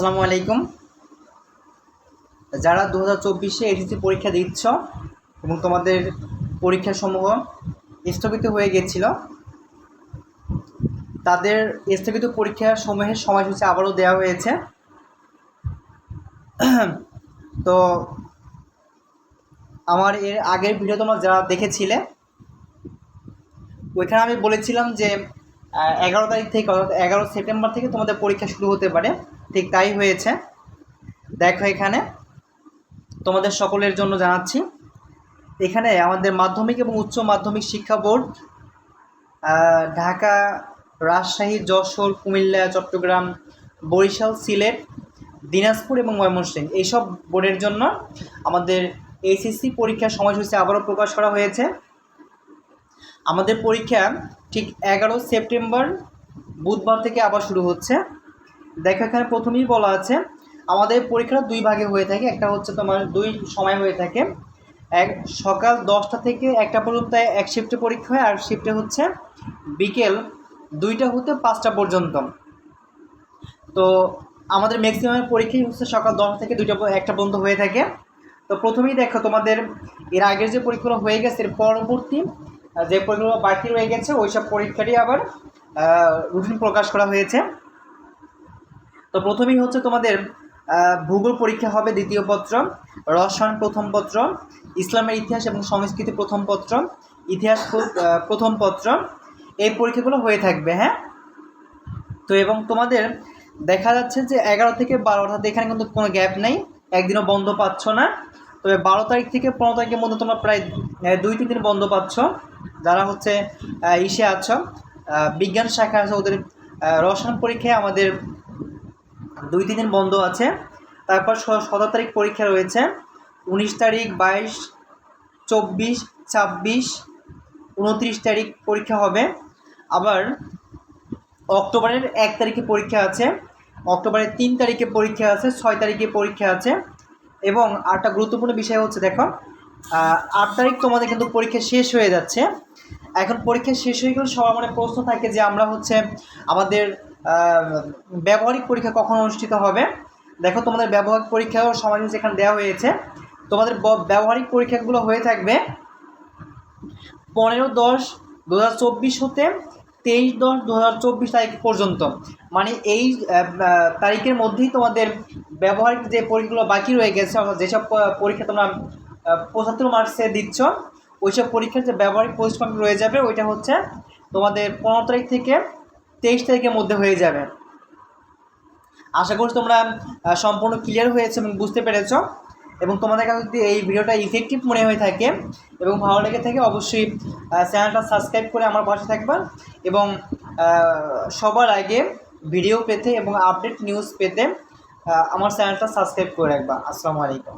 আসসালামু আলাইকুম। যারা দু হাজার চব্বিশে এসএসসি পরীক্ষা দিচ্ছ এবং তোমাদের পরীক্ষাসমূহ স্থগিত হয়ে গেছিল, তাদের স্থগিত পরীক্ষা সমূহের সময়সূচি আবারও দেওয়া হয়েছে। তো আমার এর আগের ভিডিও তোমরা যারা দেখেছিলে, ওইখানে আমি বলেছিলাম যে এগারো তারিখ থেকে অর্থাৎ এগারো সেপ্টেম্বর থেকে তোমাদের পরীক্ষা শুরু হতে পারে। ঠিক তাই হয়েছে। দেখো এখানে, তোমাদের সকলের জন্য জানাচ্ছি। এখানে আমাদের মাধ্যমিক এবং উচ্চ মাধ্যমিক শিক্ষা বোর্ড ঢাকা, রাজশাহী, যশোর, কুমিল্লা, চট্টগ্রাম, বরিশাল, সিলেট, দিনাজপুর এবং ময়মনসিংহ এইসব বোর্ডের জন্য আমাদের এইচএসসি পরীক্ষার সময়সূচি আবারও প্রকাশ করা হয়েছে। আমাদের পরীক্ষা ঠিক এগারো সেপ্টেম্বর বুধবার থেকে আবার শুরু হচ্ছে। দেখো, এখানে প্রথমেই বলা আছে, আমাদের পরীক্ষাটা দুই ভাগে হয়ে থাকে। একটা হচ্ছে তোমার দুই সময় হয়ে থাকে। এক, সকাল দশটা থেকে একটা পর্যন্ত এক শিফটে পরীক্ষা হয়, আর শিফটে হচ্ছে বিকেল দুইটা হতে পাঁচটা পর্যন্ত। তো আমাদের ম্যাক্সিমাম পরীক্ষাই হচ্ছে সকাল দশটা থেকে দুইটা একটা পর্যন্ত হয়ে থাকে। তো প্রথমেই দেখো, তোমাদের এর আগের যে পরীক্ষাগুলো হয়ে গেছে, এর পরবর্তী যে পরীক্ষাগুলো বাকি রয়ে গেছে ওই সব পরীক্ষারই আবার রুটিন প্রকাশ করা হয়েছে। তো প্রথমেই হচ্ছে তোমাদের ভূগোল পরীক্ষা হবে দ্বিতীয় পত্র, রসায়ন প্রথম পত্র, ইসলামের ইতিহাস এবং সংস্কৃতি প্রথম পত্র, ইতিহাস প্রথম পত্র, এই পরীক্ষাগুলো হয়ে থাকবে হ্যাঁ? তো এবং তোমাদের দেখা যাচ্ছে যে এগারো থেকে বারো, অর্থাৎ এখানে কিন্তু কোনো গ্যাপ নেই, একদিনও বন্ধ পাচ্ছ না। তবে বারো তারিখ থেকে পনেরো তারিখের মধ্যে তোমরা প্রায় দুই, তিন দিন বন্ধ পাচ্ছ, যারা হচ্ছে ইসে আছো বিজ্ঞান শাখা আছে ওদের রসায়ন পরীক্ষায় আমাদের দুই তিন দিন বন্ধ আছে। তারপর সতেরো তারিখ পরীক্ষা রয়েছে। উনিশ তারিখ, বাইশ, চব্বিশ, ছাব্বিশ, উনত্রিশ তারিখ পরীক্ষা হবে। আবার অক্টোবরের এক তারিখে পরীক্ষা আছে। অক্টোবরের তিন তারিখে পরীক্ষা আছে, ছয় তারিখে পরীক্ষা আছে। এবং আরেকটা গুরুত্বপূর্ণ বিষয় হচ্ছে, দেখো আট তারিখ তোমাদের কিন্তু পরীক্ষা শেষ হয়ে যাচ্ছে। এখন পরীক্ষা শেষ হয়ে গেলে সবার মনে প্রশ্ন থাকে যে আমরা হচ্ছে আমাদের ব্যবহারিক পরীক্ষা কখন অনুষ্ঠিত হবে? দেখো, তোমাদের ব্যবহারিক পরীক্ষাও সময় যেখানে দেওয়া হয়েছে, তোমাদের ব্যবহারিক পরীক্ষাগুলো হয়ে থাকবে পনেরো দশ দু হাজার চব্বিশ হতে তেইশ দশ দু হাজার চব্বিশ তারিখ পর্যন্ত। মানে এই তারিখের মধ্যেই তোমাদের ব্যবহারিক যে পরীক্ষাগুলো বাকি রয়ে গেছে যেসব পরীক্ষা তোমরা পঁচাত্তর মার্কসে দিচ্ছ, ওইসব পরীক্ষার যে ব্যবহারিক পরিশ্রম রয়ে যাবে, ওইটা হচ্ছে তোমাদের পনেরো তারিখ থেকে তেইশ তারিখের মধ্যে হয়ে যাবে। আশা করি তোমরা সম্পূর্ণ ক্লিয়ার হয়েছে এবং বুঝতে পেরেছ। এবং তোমাদের কাছে যদি এই ভিডিওটা ইফেক্টিভ মনে হয়ে থাকে এবং ভালো লেগে থাকে, অবশ্যই চ্যানেলটা সাবস্ক্রাইব করে আমার পাশে থাকবা এবং সবার আগে ভিডিও পেতে এবং আপডেট নিউজ পেতে আমার চ্যানেলটা সাবস্ক্রাইব করে রাখবা। আসসালামু আলাইকুম।